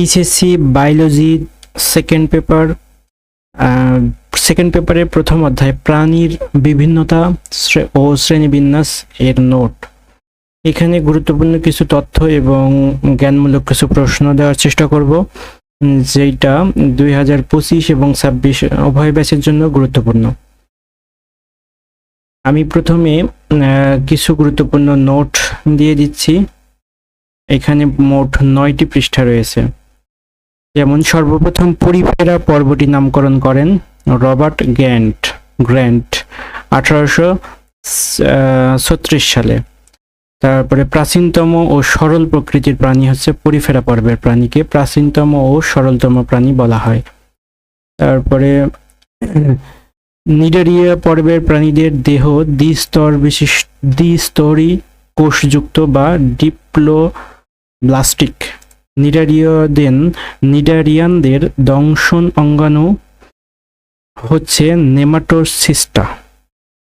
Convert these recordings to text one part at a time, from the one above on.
HSC biology second paper second পেপারের প্রথম অধ্যায়, প্রাণীর বিভিন্নতা ও শ্রেণীবিন্যাস এর নোট। এখানে গুরুত্বপূর্ণ কিছু তথ্য এবং জ্ঞানমূলক কিছু প্রশ্ন দেওয়ার চেষ্টা করব যেটা দুই হাজার পঁচিশ এবং ছাব্বিশ উভয় ব্যাচের জন্য গুরুত্বপূর্ণ। আমি প্রথমে কিছু গুরুত্বপূর্ণ নোট দিয়ে দিচ্ছি। এখানে মোট নয়টি পৃষ্ঠা রয়েছে। যেমন, সর্বপ্রথম পরিফেরা পর্বটি নামকরণ করেন রবার্ট গ্যান্ট, গ্র্যান্ট, আঠারোশো ছত্রিশ সালে। তারপরে প্রাচীনতম ও সরল প্রকৃতির প্রাণী হচ্ছে পরিফেরা পর্বের প্রাণীকে প্রাচীনতম ও সরলতম প্রাণী বলা হয়। তারপরে নিডারিয়া পর্বের প্রাণীদের দেহ দ্বিস্তর বিশিষ্ট, দ্বিস্তরী কোষযুক্ত বা ডিপ্লো ব্লাস্টিক। নিডারিয়দেন নিডারিয়ানদের দংশন অঙ্গাণু হচ্ছে নেমাটোসিস্টা।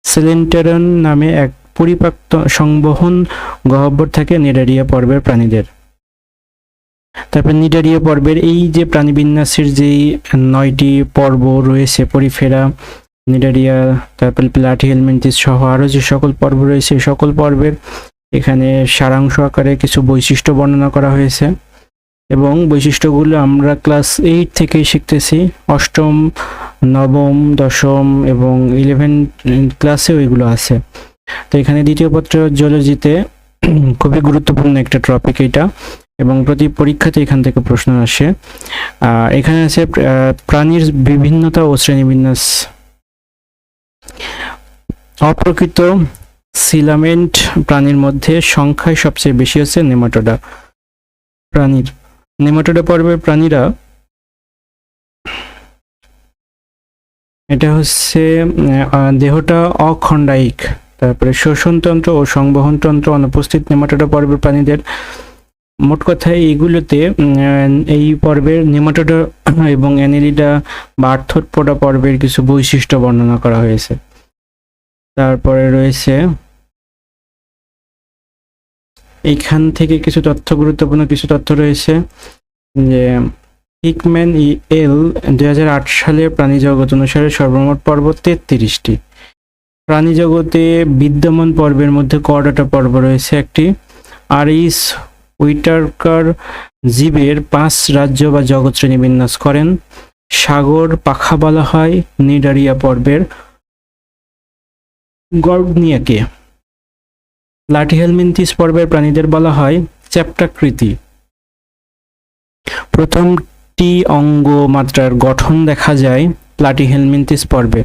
সিলেন্টারন নামে এক পরিপাক্ত সংবহন গহ্বর থাকে নিডারিয়া পর্বের প্রাণীদের। তারপর নিডারিয়া পর্বের এই যে প্রাণীবিন্যাসের যেই নয়টি পর্ব রয়েছে, পরিফেরা, নিডারিয়া, তারপর প্লাটিহেলমেন্টিস সহ আরও যে সকল পর্ব রয়েছে সকল পর্বের এখানে সারাংশ আকারে কিছু বৈশিষ্ট্য বর্ণনা করা হয়েছে। এবং বৈশিষ্ট্যগুলো আমরা ক্লাস এইট থেকেই শিখতেছি। অষ্টম, নবম, দশম এবং ইলেভেন ক্লাসেও এগুলো আছে। তো এখানে দ্বিতীয় পত্র জলজিতে খুবই গুরুত্বপূর্ণ একটা টপিক এটা। এবং প্রতি পরীক্ষাতে এখান থেকে প্রশ্ন আসে। এখানে আছে প্রাণীর বিভিন্নতা ও শ্রেণীবিন্যাস। অপ্রকৃত সিলামেন্ট প্রাণীর মধ্যে সংখ্যায় সবচেয়ে বেশি হচ্ছে নেমাটোডা প্রাণীর। নেমাটোডা পর্বের প্রাণীরা এটা হচ্ছে দেহটা অখণ্ডায়িক, তারপরে শোষণতন্ত্র ও সংবহনতন্ত্র অনুপস্থিত নেমাটোডা পর্বের প্রাণীদের। মোট কথায় এইগুলোতে এই পর্বের নেমাটোডা এবং অ্যানেলিডা বা আর্থোপোডা পর্বের কিছু বৈশিষ্ট্য বর্ণনা করা হয়েছে। তারপরে রয়েছে এইখান থেকে কিছু তথ্য, গুরুত্বপূর্ণ কিছু তথ্য রয়েছে যে হিকম্যান ই এল দুই সালে প্রাণী জগৎ অনুসারে সর্বমোট পর্ব তেত্রিশটি। প্রাণী জগতে বিদ্যমান পর্বের মধ্যে করডাটা পর্ব রয়েছে? একটি আর ইস উইটারকার জীবের পাঁচ রাজ্য বা জগৎ শ্রেণি বিন্যাস করেন। সাগর পাখা বলা হয়, নিডারিয়া পর্বের গর্ডনিয়াকে লাঠিহেলমিন্থিস পর্বের প্রাণীদের বলা হয় চ্যাপ্টাকৃতি। প্রথমটি অঙ্গ মাত্রার গঠন দেখা যায় প্লাটিহেলমিন্থিস পর্বে।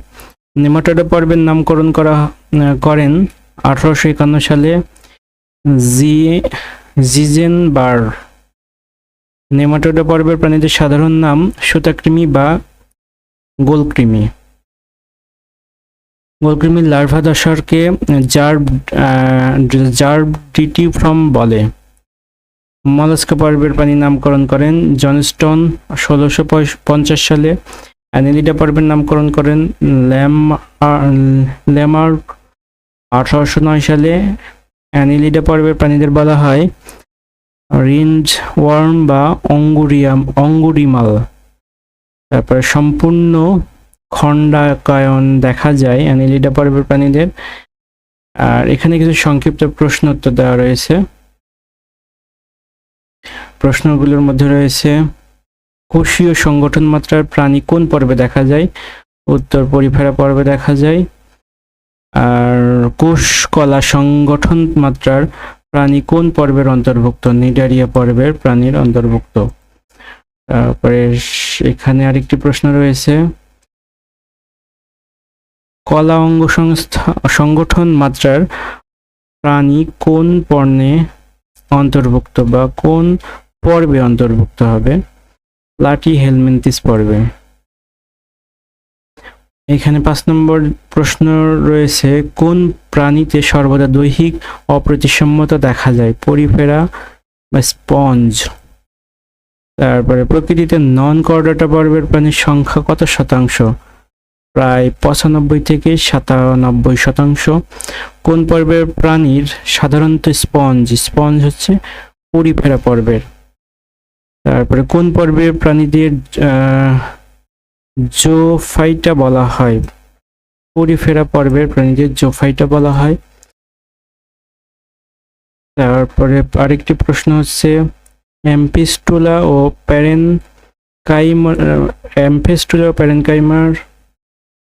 নেমাটোডা পর্বের নামকরণ করা, করেন আঠারোশো একান্ন সালে জি, জিজেনবার। নেমাটোডা পর্বের প্রাণীদের সাধারণ নাম সুতাকৃমি বা গোলকৃমি। গোলকৃমির লার্ভা দশারকে জার্ব জার্ব ডিটিফ্রম বলে। মলাস্কা পর্বের প্রাণী নামকরণ করেন জনস্টন ষোলোশো পঞ্চাশ সালে। অ্যানেলিডা পর্বের নামকরণ করেন ল্যাম ল্যামার আঠারোশো নয় সালে। অ্যানিলিডা পর্বের প্রাণীদের বলা হয় রিঞ্জ ওয়ার্ম বা অঙ্গুরিয়াম, অঙ্গুরিমাল। তারপরে সম্পূর্ণ খণ্ডাকায়ন দেখা যায়, অ্যানিলিডা পর্বের প্রাণীদের। আর এখানে কিছু সংক্ষিপ্ত প্রশ্ন উত্তর দেওয়া রয়েছে। প্রশ্নগুলোর মধ্যে রয়েছে, কোষীয় সংগঠন মাত্রার প্রাণী কোন পর্বে দেখা যায়? উত্তর, পরিফেরা পর্বে দেখা যায়। আর কোষ কলা সংগঠন মাত্রার প্রাণী কোন পর্বের অন্তর্ভুক্ত? নিডারিয়া পর্বের প্রাণীর অন্তর্ভুক্ত। তারপরে এখানে আরেকটি প্রশ্ন রয়েছে কলা অঙ্গ সংস্থা, সংগঠন মাত্রার প্রাণী কোন পর্ণে অন্তর্ভুক্ত বা কোন পর্বে অন্তর্ভুক্ত হবে? লাটি হেলমেন্টিস পর্বে। এখানে পাঁচ নম্বর প্রশ্ন রয়েছে, কোন প্রাণীতে সর্বদা দৈহিক অপ্রতিসম্যতা দেখা যায়? পরিফেরা বা স্পঞ্জ? তারপরে প্রকৃতিতে নন কর্ডাটা পর্বের প্রাণীর সংখ্যা কত শতাংশ? প্রায় পঁচানব্বই থেকে সাতানব্বই শতাংশ। কোন পর্বের প্রাণীর সাধারণত স্পঞ্জ? স্পঞ্জ হচ্ছে পরিফেরা পর্বের। তারপরে কোন পর্বে প্রাণীদের জোফাইটা বলা হয়? পরিফেরা পর্বের প্রাণীদের জোফাইটা বলা হয়। তারপরে আরেকটি প্রশ্ন হচ্ছে অ্যাম্পিস্টুলা ও প্যারেন কাইমার অ্যাম্পেস্টুলা ও প্যারেনকাইমার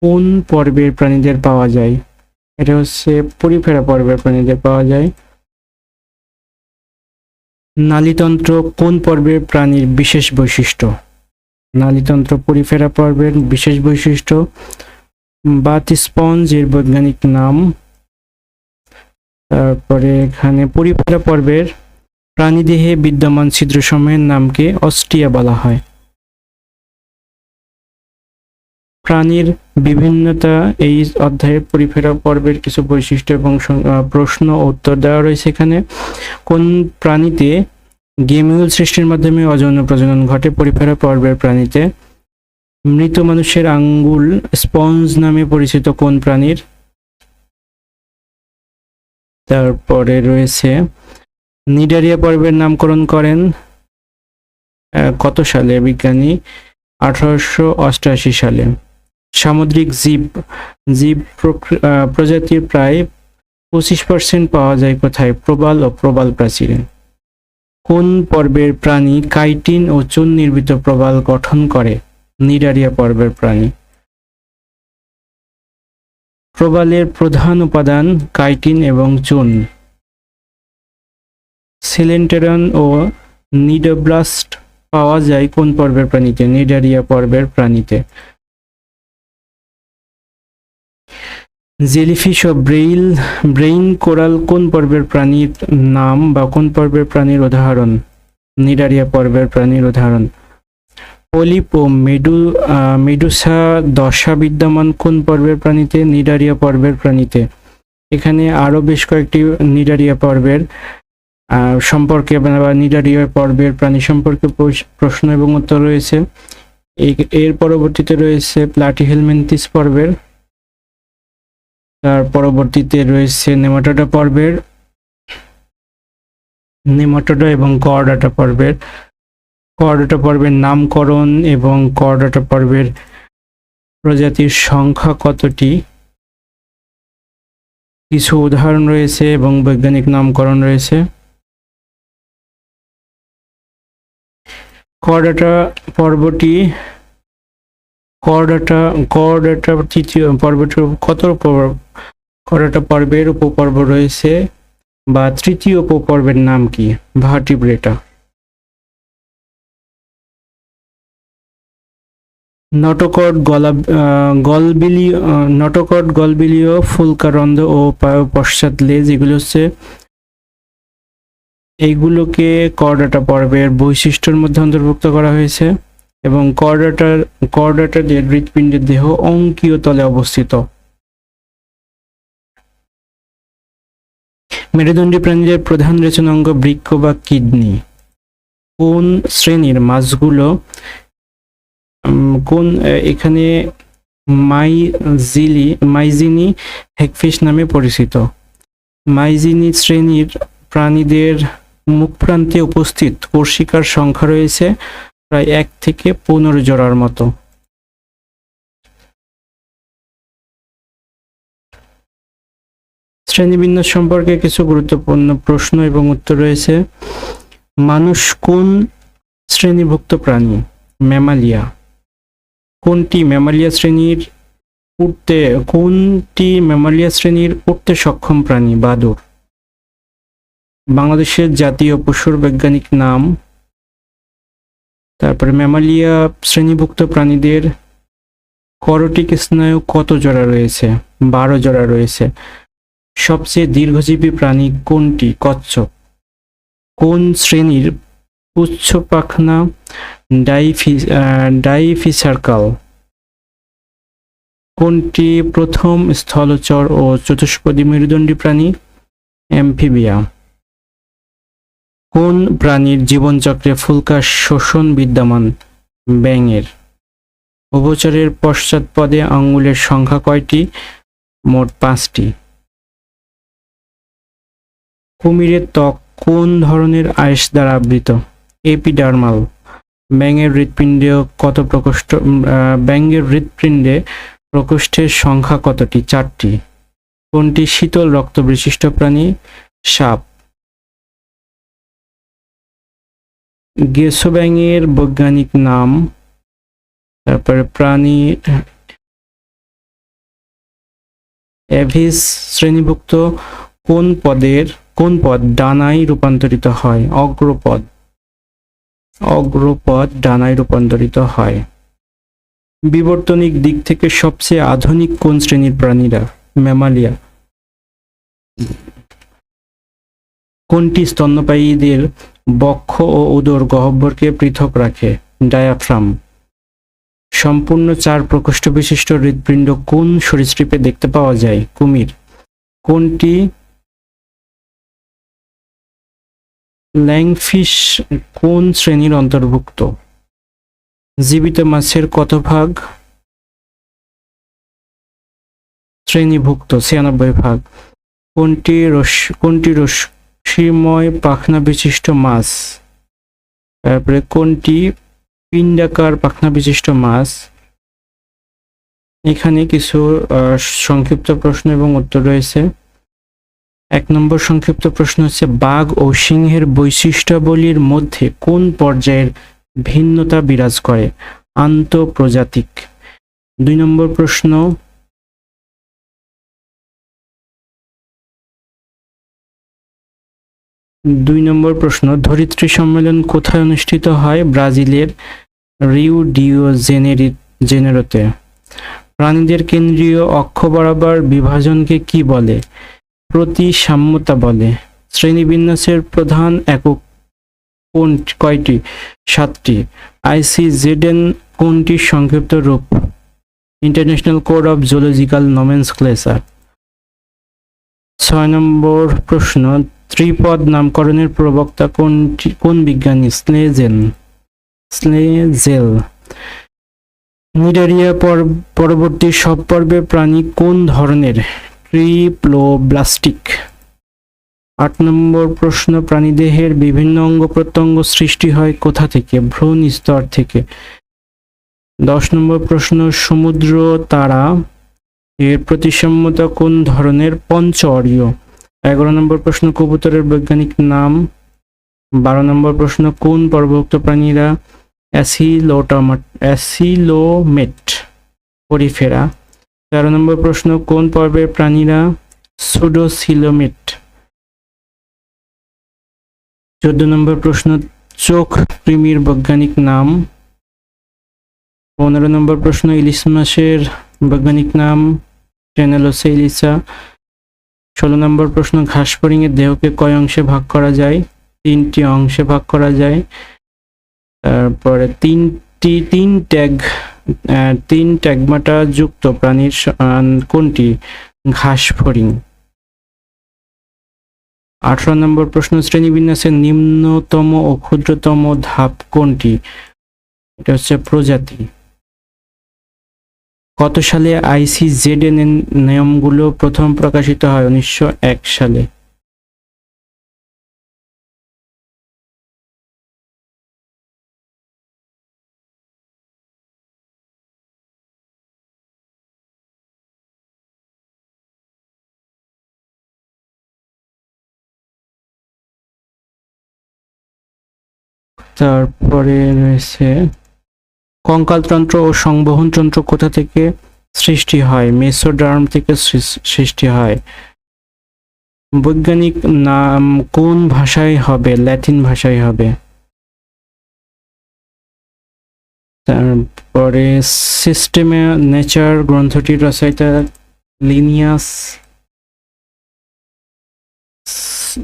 কোন পর্বের প্রাণীদের পাওয়া যায়? এটা হচ্ছে পরিফেরা পর্বের প্রাণীদের পাওয়া যায়। নালীতন্ত্র কোন পর্বের প্রাণীর বিশেষ বৈশিষ্ট্য? নালীতন্ত্র পরিফেরা পর্বের বিশেষ বৈশিষ্ট্য। বাত স্পঞ্জ এর বৈজ্ঞানিক নাম। তারপরে এখানে পরিফেরা পর্বের প্রাণীদেহে বিদ্যমান ছিদ্রসমূহের নামকে অস্টিয়া বলা হয়। প্রাণীর বিভিন্নতা এই অধ্যায়ে পরিফেরা পর্বের কিছু বৈশিষ্ট্য এবং প্রশ্ন উত্তর দেওয়া রয়েছে এখানে। কোন প্রাণীতে গেমিউল সৃষ্টির মাধ্যমে অযৌন প্রজনন ঘটে পরিফেরা পর্বের প্রাণীতে? মৃত মানুষের আঙ্গুল স্পঞ্জ নামে পরিচিত কোন প্রাণীর? তারপরে রয়েছে, নিডারিয়া পর্বের নামকরণ করেন কত সালে বিজ্ঞানী? আঠারোশো অষ্টআশি সালে। সামুদ্রিক জীব জীব প্রজাতির প্রায় পঁচিশ পার্সেন্ট পাওয়া যায় কোথায়? প্রবাল ও প্রবাল প্রাচীরে। কোন পর্বের প্রাণী কাইটিন ও চুন নির্মিত প্রবাল গঠন করে? নিডারিয়া পর্বের প্রাণী। প্রবালের প্রধান উপাদান কাইটিন এবং চুন। সিলেন্টেরন ও নিডোব্লাস্ট পাওয়া যায় কোন পর্বের প্রাণীতে? নিডারিয়া পর্বের প্রাণীতে। জেলিফিশ ও ব্রেইল, ব্রেইন কোরাল কোন পর্বের প্রাণীর নাম বা কোন পর্বের প্রাণীর উদাহরণ? নিডারিয়া পর্বের প্রাণীর উদাহরণ। পলিপ ও মেডু মেডুসা দশা বিদ্যমান কোন পর্বের প্রাণীতে? নিডারিয়া পর্বের প্রাণীতে। এখানে আরও বেশ কয়েকটি নিডারিয়া পর্বের সম্পর্কে বা নিডারিয়া পর্বের প্রাণী সম্পর্কে প্রশ্ন এবং উত্তর রয়েছে। এর পরবর্তীতে রয়েছে প্লাটিহেলমেন্থিস পর্বের। তার পরবর্তীতে রয়েছে নেমাটোডা পর্বের, নেমাটোডা এবং কর্ডাটা পর্বের। কর্ডাটা পর্বের নামকরণ এবং কর্ডাটা পর্বের প্রজাতির সংখ্যা কতটি? কিছু উদাহরণ রয়েছে এবং বৈজ্ঞানিক নামকরণ রয়েছে। কর্ডাটা পর্বটি কর্ডাটা কর্ডাটা তৃতীয় পর্বটি কত কর্ডাটা পর্বের উপপর্ব রয়েছে বা তৃতীয় উপপর্বের নাম কি? ভার্টিব্রেটা নটকট গলা আহ, নটকট গলবিলীয় ফুলকারন্দ ও পশ্চাৎ লেজ এগুলো হচ্ছে এইগুলোকে করডাটা পর্বের বৈশিষ্ট্যের মধ্যে অন্তর্ভুক্ত করা হয়েছে। এবং করডাটার করডাটাদের হৃৎপিণ্ডের দেহ অঙ্কীয় তলে অবস্থিত। মেরুদণ্ডী প্রাণীদের প্রধান রেচন অঙ্গ বৃক্ক বা কিডনি। কোন শ্রেণির মাছগুলো কোন এখানে মাইজিলি, মাইজিনি হেকফিশ নামে পরিচিত। মাইজিনি শ্রেণির প্রাণীদের মুখ প্রান্তে উপস্থিত কোর্শিকার সংখ্যা রয়েছে প্রায় এক থেকে পনেরো জোড়ার মতো। শ্রেণীবিন্যাস সম্পর্কে কিছু গুরুত্বপূর্ণ প্রশ্ন এবং উত্তর রয়েছে, মানুষ কোন শ্রেণীভুক্ত প্রাণী? ম্যামালিয়া। কোনটি ম্যামালিয়া শ্রেণির উঠতে কোনটি ম্যামালিয়া শ্রেণির উঠতে সক্ষম প্রাণী? বাদুর। বাংলাদেশের জাতীয় পশুর বৈজ্ঞানিক নাম তারপরে ম্যামালিয়া শ্রেণীভুক্ত প্রাণীদের করটিক স্নায়ু কত জোড়া রয়েছে? বারো জোড়া রয়েছে। সবচেয়ে দীর্ঘজীবী প্রাণী কোনটি? কচ্ছপ। কোন শ্রেণির পুচ্ছ পাখনা ডাইফি ডাইফিসার্কাল? কোনটি প্রথম স্থলচর ও চতুষ্পদী মেরুদণ্ডী প্রাণী? অ্যাম্ফিবিয়া। কোন প্রাণীর জীবনচক্রে ফুলকা শোষণ বিদ্যমান? ব্যাঙের। উভচরের পশ্চাৎপদে আঙ্গুলের সংখ্যা কয়টি? মোট পাঁচটি। কুমিরের ত্বক কোন ধরনের আইস দ্বারা আবৃত? এপিডার্মাল। ব্যাঙের হৃৎপিণ্ডে কত প্রকোষ্ঠ ব্যাঙের হৃৎপিণ্ডে প্রকোষ্ঠের সংখ্যা কতটি? চারটি। কোনটি শীতল রক্ত বিশিষ্ট প্রাণী? সাপ। গেসো ব্যাঙের বৈজ্ঞানিক নাম, তারপরে প্রাণী এভিস শ্রেণীভুক্ত কোন পদের, কোন পদ ডানায় রূপান্তরিত হয়? অগ্রপদ। অগ্রপদ ডানায় রূপান্তরিত হয়। বিবর্তনিক দিক থেকে সবচেয়ে আধুনিক কোন শ্রেণির প্রাণীরা? ম্যামালিয়া। কোনটি স্তন্যপায়ীদের বক্ষ ও উদর গহ্বরকে পৃথক রাখে, ডায়াফ্রাম। সম্পূর্ণ চার প্রকোষ্ঠ বিশিষ্ট হৃদপিণ্ড কোন সরীসৃপে দেখতে পাওয়া যায়? কুমির। কোনটি? ল্যাংফিশ কোন শ্রেণির অন্তর্ভুক্ত? জীবিত মাছের কত ভাগ শ্রেণীভুক্ত ছিয়ানব্বই ভাগ। কোনটি রস কোনটি রশ্মিময় পাখনা বিশিষ্ট মাছ। তারপরে কোনটি? পিণ্ডাকার পাখনা বিশিষ্ট মাছ। এখানে কিছু সংক্ষিপ্ত প্রশ্ন এবং উত্তর রয়েছে। এক নম্বর সংক্ষিপ্ত প্রশ্ন হচ্ছে, বাঘ ও সিংহের বৈশিষ্ট্যাবলীর মধ্যে কোন পর্যায়ের ভিন্নতা বিরাজ করে? আন্তঃপ্রজাতিক। দুই নম্বর প্রশ্ন দুই নম্বর প্রশ্ন, ধরিত্রী সম্মেলন কোথায় অনুষ্ঠিত হয়? ব্রাজিলের রিউ ডিও জেনেরি, জেনেরোতে। প্রাণীদের কেন্দ্রীয় অক্ষ বরাবর বিভাজনকে কি বলে? প্রতিসাম্যতা বলে। শ্রেণীবিন্যাসের প্রধান একক কোন কয়টি? সাতটি। আইসিজেডেন কোনটির সংক্ষিপ্ত রূপ? International code of zoological nomenclature ছয় নম্বর প্রশ্ন ত্রিপদ নামকরণের প্রবক্তা কোনটি কোন বিজ্ঞানী? স্লেজেন স্লেজেল নিডারিয়া পর- পরবর্তী সব পর্বে প্রাণী কোন ধরনের? ট্রিপ্লোব্লাস্টিক আট নম্বর প্রশ্ন প্রাণীদেহের বিভিন্ন অঙ্গ প্রত্যঙ্গ সৃষ্টি হয় কোথা থেকে? ভ্রূণ স্তর থেকে। দশ নম্বর প্রশ্ন, সমুদ্র তারা এর প্রতিসাম্যতা কোন ধরনের পঞ্চ অরীয় এগারো নম্বর প্রশ্ন, কবুতরের বৈজ্ঞানিক নাম। বারো নম্বর প্রশ্ন, কোন পর্বভুক্ত প্রাণীরা অ্যাসিলোমেট পরিফেরা? তেরো নম্বর প্রশ্ন, কোন পর্বের প্রাণীরা সুডোসিলোমেট? চোদ্দ নম্বর প্রশ্ন, চোখ কৃমির বৈজ্ঞানিক নাম। পনেরো নম্বর প্রশ্ন, ইলিশ মাসের বৈজ্ঞানিক নাম টেনেলোসে ইলিসা ষোলো নম্বর প্রশ্ন ঘাস ফড়িংয়ের দেহকে কয় অংশে ভাগ করা যায়? তিনটি অংশে ভাগ করা যায়। তারপরে তিনটি, তিন ট্যাগ তিন ট্যাগমাটা যুক্ত প্রাণীর কোনটি? ঘাস ফড়িং আঠারো নম্বর প্রশ্ন, শ্রেণীবিন্যাসের নিম্নতম ও ক্ষুদ্রতম ধাপ কোনটি? এটা হচ্ছে প্রজাতি। কত সালে এর নিয়মগুলো প্রথম প্রকাশিত হয়? উনিশশো এক সালে। তারপরে রয়েছে কঙ্কালতন্ত্র ও সংবহন যন্ত্র কোথা থেকে সৃষ্টি হয়? মেসোডার্ম থেকে সৃষ্টি হয়। বৈজ্ঞানিক নাম কোন ভাষায় হবে? ল্যাটিন ভাষায় হবে। তারপরে সিস্টেমে নেচার গ্রন্থটির রচয়িতা লিনিয়াস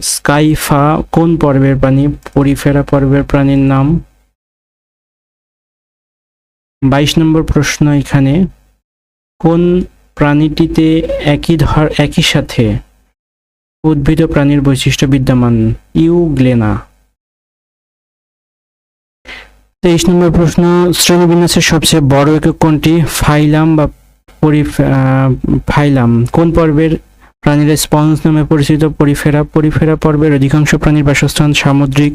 স্কাইফা কোন পর্বের প্রাণী? পরিফেরা পর্বের প্রাণীর নাম বাইশ নম্বর প্রশ্ন এখানে কোন প্রাণীটিতে একই ধর একই সাথে উদ্ভিদ প্রাণীর বৈশিষ্ট্য বিদ্যমান? ইউগ্লেনা তেইশ নম্বর প্রশ্ন শ্রেণীবিন্যাসের সবচেয়ে বড় একক কোনটি? ফাইলাম বা আহ, ফাইলাম। কোন পর্বের প্রাণীরা স্পঞ্জ নামে পরিচিত? পরিফেরা পরিফেরা পর্বের অধিকাংশ প্রাণীর বাসস্থান সামুদ্রিক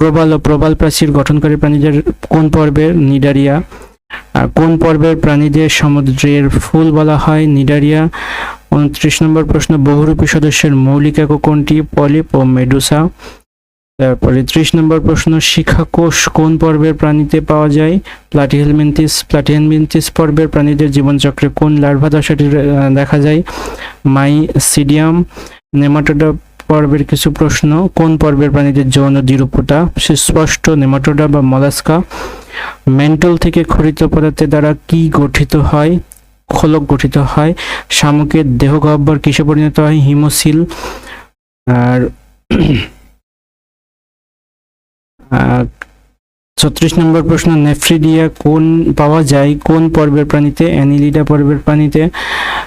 প্রবাল ও প্রবাল প্রাচীর গঠনকারী প্রাণীদের কোন পর্বের নিডারিয়া। আর কোন পর্বের প্রাণীদের সমুদ্রের ফুল বলা হয়? নিডারিয়া। উনত্রিশ নম্বর প্রশ্ন, বহুরূপী সদস্যের মৌলিক একক কোনটি? পলিপ ও মেডুসা। তারপরে ত্রিশ নম্বর প্রশ্ন শিখাকোষ কোন পর্বের প্রাণীতে পাওয়া যায়? প্লাটিহেলমিনথিস প্লাটিহেলমিনথিস পর্বের প্রাণীদের জীবনচক্রে কোন লার্ভা দশাটি দেখা যায়? মাই সিডিয়াম নেমাটোডা পর্বের কিছু প্রশ্ন। কোন পর্বের প্রাণীদের যৌন দ্বিরূপতা সুস্পষ্ট নেমাটোডা বা মলাস্কা। মেন্টল থেকে খরিত পদার্থের দ্বারা কি গঠিত হয়? খোলক গঠিত হয়। শামুকের দেহ গহ্বর কিসে পরিণত হয়? হিমোসিল। আর ছত্রিশ নম্বর প্রশ্ন, নেফ্রিডিয়া কোন পাওয়া যায়? কোন পর্বের প্রাণীতে? অ্যানিলিডা পর্বের প্রাণীতে।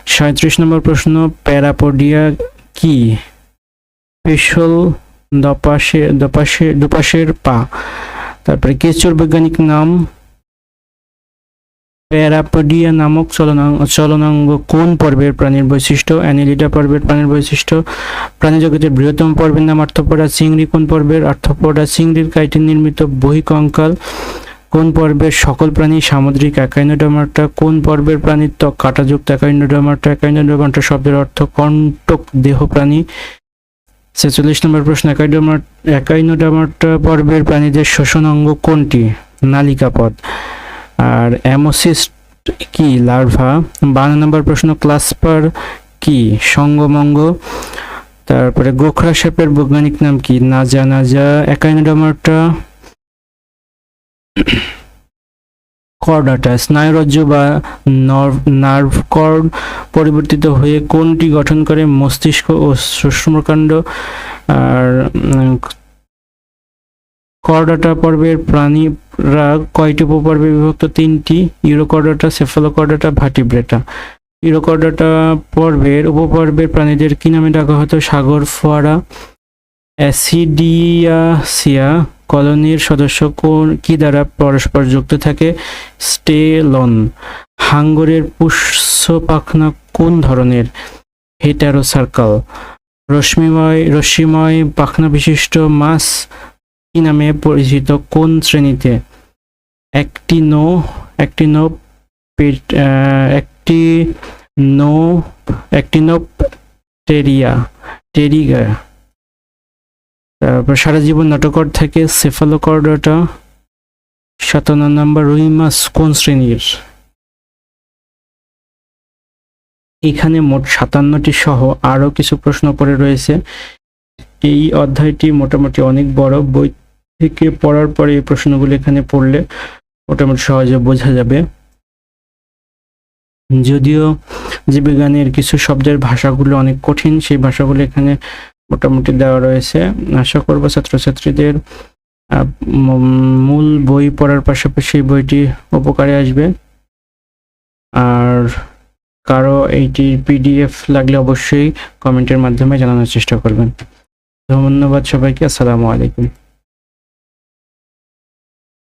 সাঁত্রিশ নম্বর প্রশ্ন, প্যারাপোডিয়া কি? পেশল দপাশে দপাশে, দুপাশের পা। তারপরে কেঁচোর বৈজ্ঞানিক নাম প্যারাপোডিয়া নামক চলনাঙ্গ চলনাঙ্গ কোন পর্বের প্রাণীর বৈশিষ্ট্য? অ্যানিলিডা পর্বের প্রাণীর বৈশিষ্ট্য। প্রাণীজগতের বৃহত্তম পর্বের নাম আর্থপোডা চিংড়ি। কোন পর্বের আর্থপোডা চিংড়ির কাইটিন নির্মিত বহিকঙ্কাল কোন পর্বের সকল প্রাণী সামুদ্রিক একাইনোডামার্টা? কোন পর্বের প্রাণীর ত্বক কাঁটাযুক্ত একাইনোডামার্টা? একাইনোডামার্টা শব্দের অর্থ কণ্টক দেহ প্রাণী। ছেচল্লিশ নম্বর প্রশ্ন একাইডোমার একাইনোডামার্টা পর্বের প্রাণীদের শোষণ অঙ্গ কোনটি? নালিকাপদ আর অ্যামোসিস্ট কি? লার্ভা। বারো নম্বর প্রশ্ন, ক্লাসপার কি? সঙ্গমঙ্গ। তারপরে গোখরা শেপের বৈজ্ঞানিক নাম কি? নাজা নাজা একাইনোডামার্টা কর্ডাটা স্নায়ুরজ্জ বা নার্ভ কর্ড পরিবর্তিত হয়ে কোনটি গঠন করে মস্তিষ্ক ও সুষুম্নকাণ্ড আর কর্ডাটা পর্বের প্রাণীরা কয়টি উপপর্বে বিভক্ত? তিনটি, ইউরোকর্ডাটা সেফালোকর্ডাটা ভাটিব্রেটা ইউরোকর্ডাটা পর্বের উপপর্বের প্রাণীদের কি নামে ডাকা হতো? সাগর, ফোয়ারা, অ্যাসিডিয়াসিয়া কলোনির সদস্য কোন কি দ্বারা পরস্পর যুক্ত থাকে? স্টেলন। হাঙ্গরের পুষ্য পাখনা কোন ধরনের? হেটারো সার্কাল রশ্মিময় রশ্মিময় পাখনা বিশিষ্ট মাছ কি নামে পরিচিত? কোন শ্রেণীতে? একটি নো একটি নো একটি নো একটি নো টেরিয়া, টেরিগা। তারপর সারা জীবন নাটকর থেকে সেফালোকর্ডটা সাতান্ন নম্বর রুই কোন শ্রেণির? এখানে মোট সাতান্নটি সহ আরও কিছু প্রশ্ন পড়ে রয়েছে। এই অধ্যায়টি মোটামুটি অনেক বড়। বই থেকে পড়ার পরে এই প্রশ্নগুলো এখানে পড়লে মোটামুটি সহজে বোঝা যাবে। যদিও জীববিজ্ঞানের কিছু শব্দের ভাষাগুলো অনেক কঠিন, সেই ভাষাগুলো এখানে মোটামুটি দেওয়া রয়েছে। আশা করব ছাত্রছাত্রীদের মূল বই পড়ার পাশাপাশি বইটি উপকারে আসবে। আর কারও এইটি পিডিএফ লাগলে অবশ্যই কমেন্টের মাধ্যমে জানানোর চেষ্টা করবেন। ধন্যবাদ সবাইকে, আসসালামু আলাইকুম।